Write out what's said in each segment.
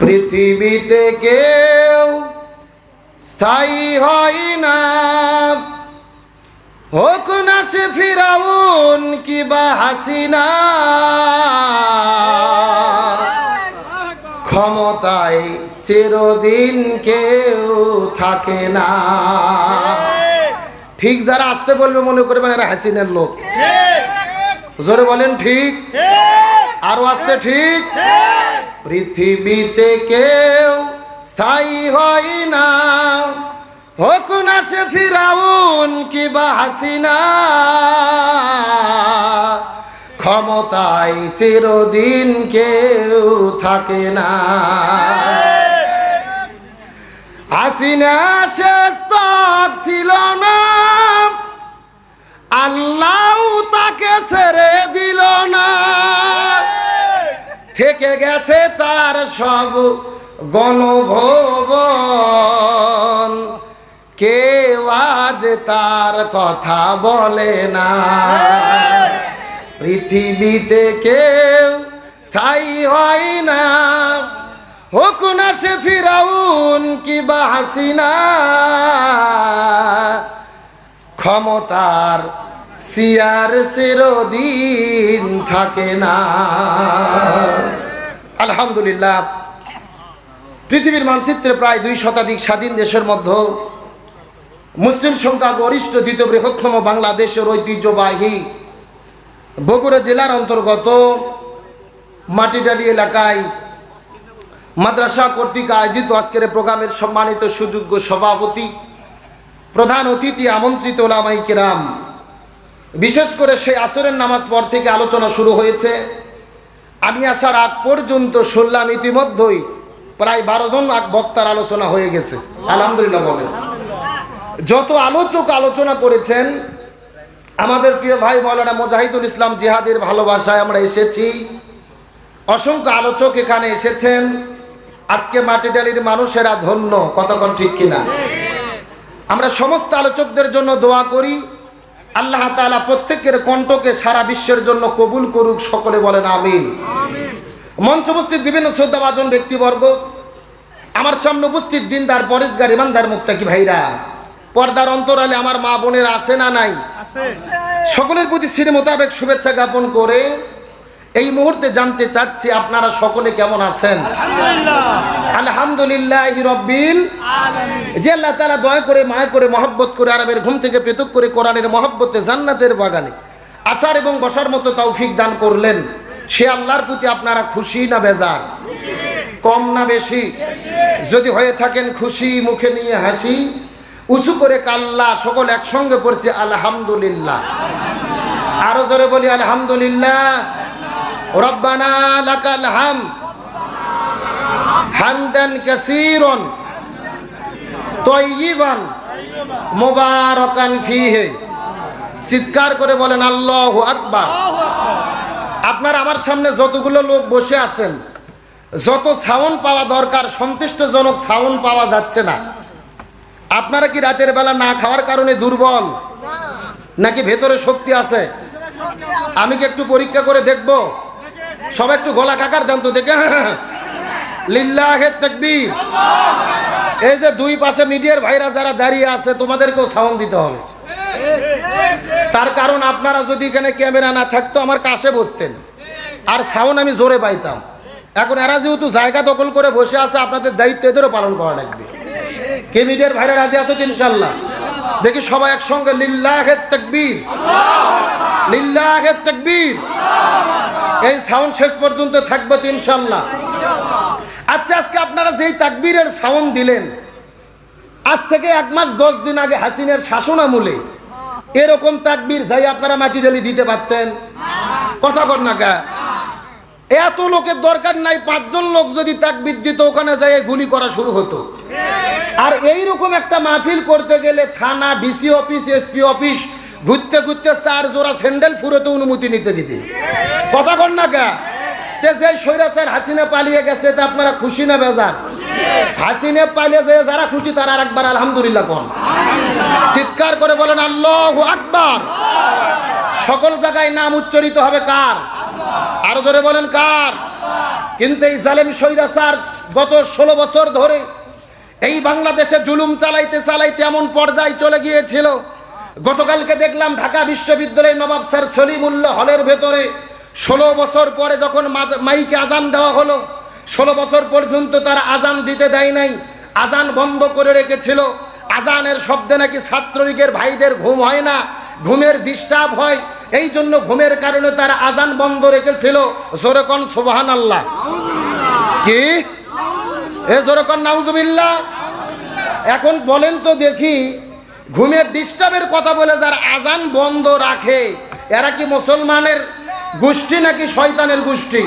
পৃথিবীতে কেউ স্থায়ী হয় না। হোক না সে ফিরাউন কিবা হাসিনা। ক্ষমতায় চিরদিন কেউ থাকে না। ঠিক যারা আসতে বলবে মনে করবেন এরা হাসিনের লোক। জোরে বলেন ঠিক। আরও আসতে ঠিক। পৃথিবীতে কেউ স্থায়ী হয় না। হোক না সে ফিরাউন কিবা হাসিনা। ক্ষমতায় চিরদিন কেউ থাকে না। হাসিনা শেষ তক ছিল না। আল্লাহ তাকে ছেড়ে দিল থেকে গেছে তার সব গণভবন। কেউ আজ তার কথা বলে না। পৃথিবীতে কেউ স্থায়ী হয় না। হোক না সে ফিরাউন কিবা হাসিনা। ক্ষমতার সিয়ার চিরদিন থাকে না। আলহামদুলিল্লাহ, পৃথিবীর মানচিত্রে প্রায় দুই শতাধিক স্বাধীন দেশের মধ্যে মুসলিম সংখ্যা গরিষ্ঠ দ্বিতীয় বৃহত্তম বাংলাদেশের ঐতিহ্যবাহী বগুড়া জেলার অন্তর্গত মাটিডালি এলাকায় মাদ্রাসা কর্তৃক আয়োজিত আজকের প্রোগ্রামের সম্মানিত সুযোগ্য সভাপতি, প্রধান অতিথি, আমন্ত্রিত ওলামাই কেরাম বিশেষ করে সেই আসরের নামাজ পর থেকে আলোচনা শুরু হয়েছে। আমি আসার আগ পর্যন্ত শুনলাম ইতিমধ্যেই প্রায় বারো জন আগ বক্তার আলোচনা হয়ে গেছে। আলহামদুলিল্লাহ বলেন। যত আলোচক আলোচনা করেছেন, আমাদের প্রিয় ভাই মৌলানা মুজাহিদুল ইসলাম জিহাদের ভালোবাসায় আমরা এসেছি। অসংখ্য আলোচক এখানে এসেছেন। আজকে মাটিডালির মানুষেরা ধন্য কতক্ষণ ঠিক কিনা? আমরা সমস্ত আলোচকদের জন্য দোয়া করি। আল্লাহ তালা প্রত্যেকের কণ্ঠকে সারা বিশ্বের জন্য কবুল করুক সকলে বলেন আমিন। মঞ্চ উপস্থিত বিভিন্ন শ্রদ্ধাভাজন ব্যক্তিবর্গ আমার সামনে উপস্থিত দিনদার পরেশগার ইমানদার মুক্তাকি ভাইরা পর্দার অন্তরালে আমার মা বোনের আছে না নাই? সকলের প্রতি শ্রী মোতাবেক শুভেচ্ছা জ্ঞাপন করে এই মুহূর্তে জানতে চাচ্ছি আপনারা সকলে কেমন আছেন? আলহামদুলিল্লাহ। রব্বিল যে আল্লাহ তালা দয়া করে মায়া করে মহব্বত করে আরামের ঘুম থেকে পৃথক করে কোরআনের মহব্বতে জান্নাতের বাগানে আসার এবং বসার মতো তৌফিক দান করলেন। সে আল্লাহর প্রতি আপনারা খুশি না বেজার? কম না বেশি? যদি হয়ে থাকেন খুশি মুখে নিয়ে হাসি উঁচু করে কাল্লা সকল একসঙ্গে পড়ছে আলহামদুলিল্লাহ। আরও জোরে বলি আলহামদুলিল্লাহ। রব্বানা লাকাল হাম। হামদান কাসীরন। তয়্যিবান মুবারাকান ফিহে। চিৎকার করে বলেন, আল্লাহু আকবার। আপনার আমার সামনে যতগুলো লোক বসে আছেন, যত ছাউন পাওয়া দরকার, সন্তুষ্টজনক ছাউন পাওয়া যাচ্ছে না। আপনারা কি রাতের বেলা না খাওয়ার কারণে দুর্বল? নাকি ভেতরে শক্তি আছে? আমি কি একটু পরীক্ষা করে দেখব? সব একটু গলা কাকার দেন তো দেখে। লিল্লাহে তাকবীর। এই যে দুই পাশে মিডিয়ার ভাইরা যারা দাঁড়িয়ে আছে, তোমাদেরকেও সাউন্ড দিতে হবে। তার কারণ আপনারা যদি এখানে ক্যামেরা না থাকতো, আমার কাছে বসতেন। আর সাউন্ড আমি জোরে পাইতাম। এখন এরা যেহেতু জায়গা দখল করে বসে আছে, আপনাদের দায়িত্ব এদেরও পালন করা লাগবে। কে মিডিয়ার ভাইরা রাজি আছো ইনশাল্লাহ? দেখি সবাই একসঙ্গে, লিল্লাহে তাকবীর। এই সাউন্ড শেষ পর্যন্ত থাকবে ইনশাল্লাহ আচ্ছা আজকে আপনারা যেই সাউন্ড দিলেন, আজ থেকে এক মাস দশ দিন আগে হাসিনের শাসন আমলে এরকম তাকবীর যাই আপনারা মাটি ঢেলি দিতে পারতেন। কথা কর না এত লোকের দরকার নাই, পাঁচজন লোক যদি তাকবির দিত, ওখানে যাই গুলি করা শুরু হতো। আর এই রকম একটা মাহফিল করতে গেলে থানা, ডিসি অফিস, এসপি অফিস ঘুরতে ঘুরতে চার জোড়া স্যান্ডেল ফুরোতে অনুমতি নিতে দিতে। কথা কর না কে? যে স্বৈরাচার হাসিনা পালিয়ে গেছে, তা আপনারা খুশি না বেজার? হাসিনা পালিয়ে যে যারা খুশি তারা আর একবার আলহামদুলিল্লাহ কন। চিৎকার করে বলেন, আল্লাহ আকবার! সকল জায়গায় নাম উচ্চারিত হবে কার? আরও জোরে বলেন, কার? কিন্তু এই জালেম স্বৈরাচার গত ষোলো বছর ধরে এই বাংলাদেশে জুলুম চালাইতে চালাইতে এমন পর্যায়ে চলে গিয়েছিল। গতকালকে দেখলাম ঢাকা বিশ্ববিদ্যালয়ের নবাব স্যার সলিমুল্লাহ হলের ভেতরে ষোলো বছর পরে যখন মাইকে আজান দেওয়া হলো, ষোলো বছর পর্যন্ত তারা আজান দিতে দেয় নাই, আজান বন্ধ করে রেখেছিল। আজানের শব্দে নাকি ছাত্রলীগের ভাইদের ঘুম হয় না, ঘুমের ডিস্টার্ব হয়, এই জন্য ঘুমের কারণে তারা আজান বন্ধ রেখেছিল। জোরেকন সোবাহান আল্লাহ কি? এ জোরেকন নাউজুবিল্লাহ। এখন বলেন তো দেখি ঘুমের ডিস্টার্বের কথা বলে যারা আজান বন্ধ রাখে, এরা কি মুসলমানের গোষ্ঠী নাকি শয়তানের গোষ্ঠী?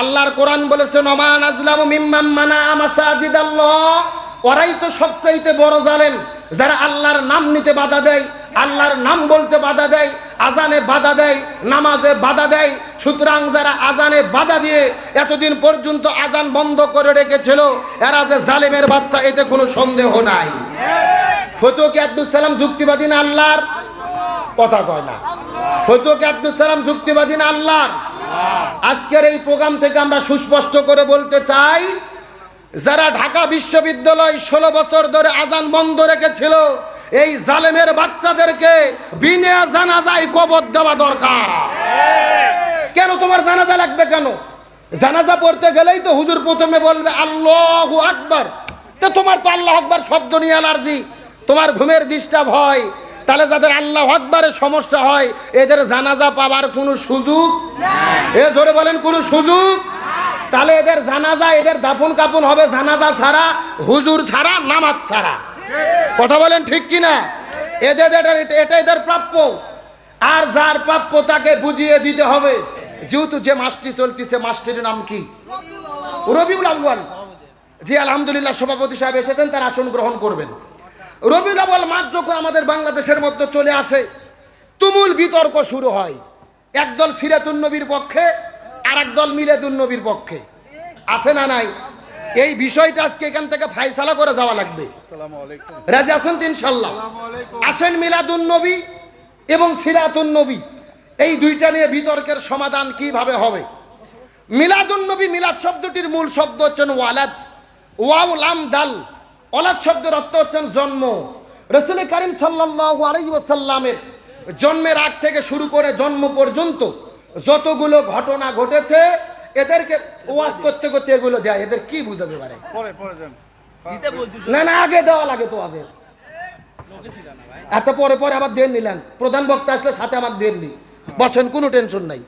আল্লাহর কোরআন বলেছে নমান আজলাম ওরাই তো সবচাইতে বড় জানেন যারা আল্লাহর নাম নিতে বাধা দেয়, আল্লাহর নাম বলতে বাধা দেয়, আজানে বাধা দেয়, নামাজে বাধা দেয়। সুতরাং যারা আজানে বাধা দিয়ে এতদিন পর্যন্ত আজান বন্ধ করে রেখেছিল, এরা যে জালেমের বাচ্চা, এতে কোনো সন্দেহ নাই। ফতুকি আব্দুল সালাম যুক্তিবাদী না আল্লাহর? কথা কয় না। ফতুকি আব্দুল সালাম যুক্তিবাদী না আল্লাহর? আজকের এই প্রোগ্রাম থেকে আমরা সুস্পষ্ট করে বলতে চাই যারা ঢাকা বিশ্ববিদ্যালয় ষোলো বছর ধরে আজান বন্ধ রেখেছিল এই জালেমের বাচ্চাদেরকে বিনা জানাজায় কবর দেওয়া দরকার। কেন তোমার জানাজা লাগবে কেন? জানাজা পড়তে গেলেই তো হুজুর প্রথমে বলবে আল্লাহ আকবার। তো তোমার তো আল্লাহ আকবার শব্দ নিয়ে অ্যালার্জি তোমার ঘুমের ডিস্টার্ব হয়, তাহলে যাদের আল্লাহ আকবারের সমস্যা হয়, এদের জানাজা পাওয়ার কোনো সুযোগ এ জোরে বলেন, কোনো সুযোগ তাহলে এদের জানাজা, এদের দাফন কাপন হবে জানাজা ছাড়া, হুজুর ছাড়া, নামাজ ছাড়া। কথা বলেন ঠিক কি না এদের, এটা- এদের প্রাপ্য। আর যার প্রাপ্য তাকে বুঝিয়ে দিতে হবে। যেহেতু যে মাসটি চলতেছে, মাসটির নাম কি? রবিউল আউয়াল। জি, আলহামদুলিল্লাহ, সভাপতি সাহেব এসেছেন, তার আসন গ্রহণ করবেন। রবিউল আউয়াল মাস যখন আমাদের বাংলাদেশের মধ্যে চলে আসে। তুমুল বিতর্ক শুরু হয়। একদল সিরাতুন নবীর পক্ষে আর একদল মিলাদুন নবীর পক্ষে। আছে না নাই? এই বিষয়টা আজকে এখান থেকে ফাইসালা করে যাওয়া লাগবে। রাজি আছেন তো ইনশাল্লাহ আসেন মিলাদুন নবী এবং সিরাতুন নবী। এই দুইটা নিয়ে বিতর্কের সমাধান কীভাবে হবে? মিলাদুন নবী মিলাদ শব্দটির মূল শব্দ হচ্ছেন ওয়ালাদ। ওয়াও লাম দাল। ওয়ালাদ শব্দের অর্থ হচ্ছেন জন্ম। রসুল করিম সাল্লাল্লাহু আলাইহি ওয়াসাল্লামের জন্মের আগ থেকে শুরু করে জন্ম পর্যন্ত যতগুলো ঘটনা ঘটেছে এদেরকে ওয়াজ করতে করতে এগুলো দেয়। এদের কি বুঝাবে পারে না না আগে দেওয়া লাগে তো আগে। এত পরে পরে আবার দেন নিলেন। প্রধান বক্তা আসলে সাথে আমার দেননি বসেন কোনো টেনশন নাই।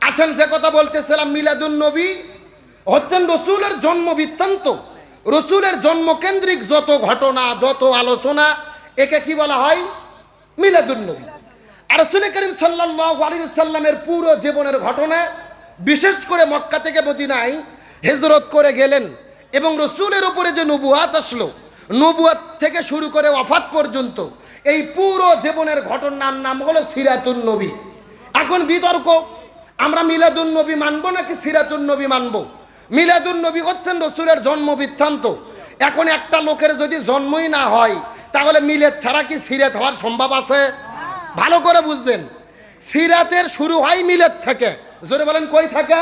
আসেন যে কথা বলতেছিলাম মিলাদুন নবী হচ্ছেন রসুলের জন্ম বৃত্তান্ত। রসুলের জন্মকেন্দ্রিক যত ঘটনা, যত আলোচনা, একে কি বলা হয়? মিলাদুন নবী। আর রসুল করিম সাল্লাল্লাহু আলাইহি সাল্লামের পুরো জীবনের ঘটনা, বিশেষ করে মক্কা থেকে মদিনায় হেজরত করে গেলেন এবং রসুলের উপরে যে নবুয়াত আসলো, নবুয়াত থেকে শুরু করে ওয়াফাত পর্যন্ত, এই পুরো জীবনের ঘটনার নাম হলো সিরাতুন নবী। এখন বিতর্ক, আমরা মিলাদুন নবী মানবো নাকি সিরাতুন নবী মানবো? মিলাদুন নবী হচ্ছেন রসুলের জন্ম বৃত্তান্ত। এখন একটা লোকের যদি জন্মই না হয়, তাহলে মিলেদ ছাড়া কি সিরাত হওয়ার সম্ভব আছে? ভালো করে বুঝবেন। সিরাতের শুরু হয় মিলেদ থেকে। জোরে বলেন, কই থাকে?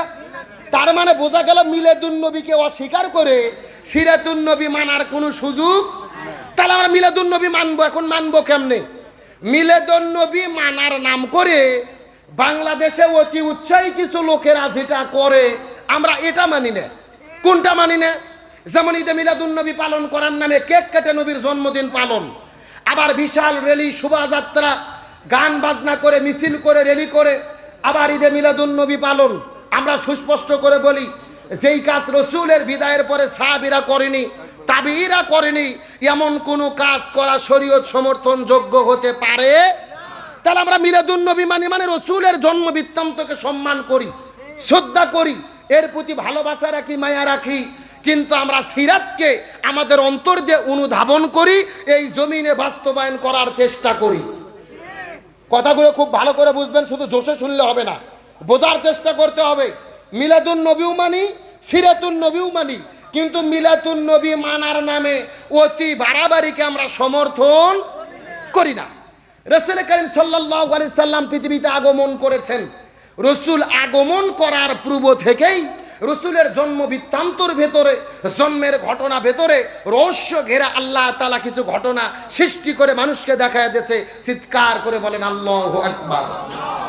তার মানে বোঝা গেল মিলাদুন নবীকে অস্বীকার করে সিরাতুন নবী মানার কোনো সুযোগ তাহলে আমরা মিলাদুন নবী মানবো, এখন মানবো কেমনে? মিলাদুন নবী মানার নাম করে বাংলাদেশে অতি উৎসাহী কিছু লোকেরা যেটা করে আমরা এটা মানি না। কোনটা মানি না? যেমন ঈদে মিলাদুন নবী পালন করার নামে কেক কেটে নবীর জন্মদিন পালন। আবার বিশাল রেলি, শোভাযাত্রা, গান বাজনা করে, মিছিল করে, রেলি করে, আবার ঈদে মিলাদুন নবী পালন। আমরা সুস্পষ্ট করে বলি, যেই কাজ রসুলের বিদায়ের পরে সাহাবিরা করেনি তাবিরা করেনি, এমন কোনো কাজ করা শরীয়ত সমর্থন যোগ্য হতে পারে? তাহলে আমরা মিলাদুন নবী মানি মানে রসুলের জন্ম বৃত্তান্তকে সম্মান করি, শ্রদ্ধা করি এর প্রতি ভালোবাসা রাখি, মায়া রাখি। কিন্তু আমরা সিরাতকে আমাদের অন্তর দিয়ে অনুধাবন করি, এই জমিনে বাস্তবায়ন করার চেষ্টা করি। কথাগুলো খুব ভালো করে বুঝবেন, শুধু জোশে শুনলে হবে না। বোঝার চেষ্টা করতে হবে। মিলাদুন নবীও মানি, সিরাতুন নবীও মানি। কিন্তু মিলাতুন নবী মানার নামে অতি বাড়াবাড়িকে আমরা সমর্থন করি না। রসুল করিম সাল্লাহ সাল্লাম পৃথিবীতে আগমন করেছেন। রসুল আগমন করার পূর্ব থেকেই রসুলের জন্ম বৃত্তান্তর ভেতরে, জন্মের ঘটনা ভেতরে, রহস্য ঘেরা আল্লাহ তালা কিছু ঘটনা সৃষ্টি করে মানুষকে দেখা দিয়েছে। চিৎকার করে বলেন, আল্লাহ আকবার।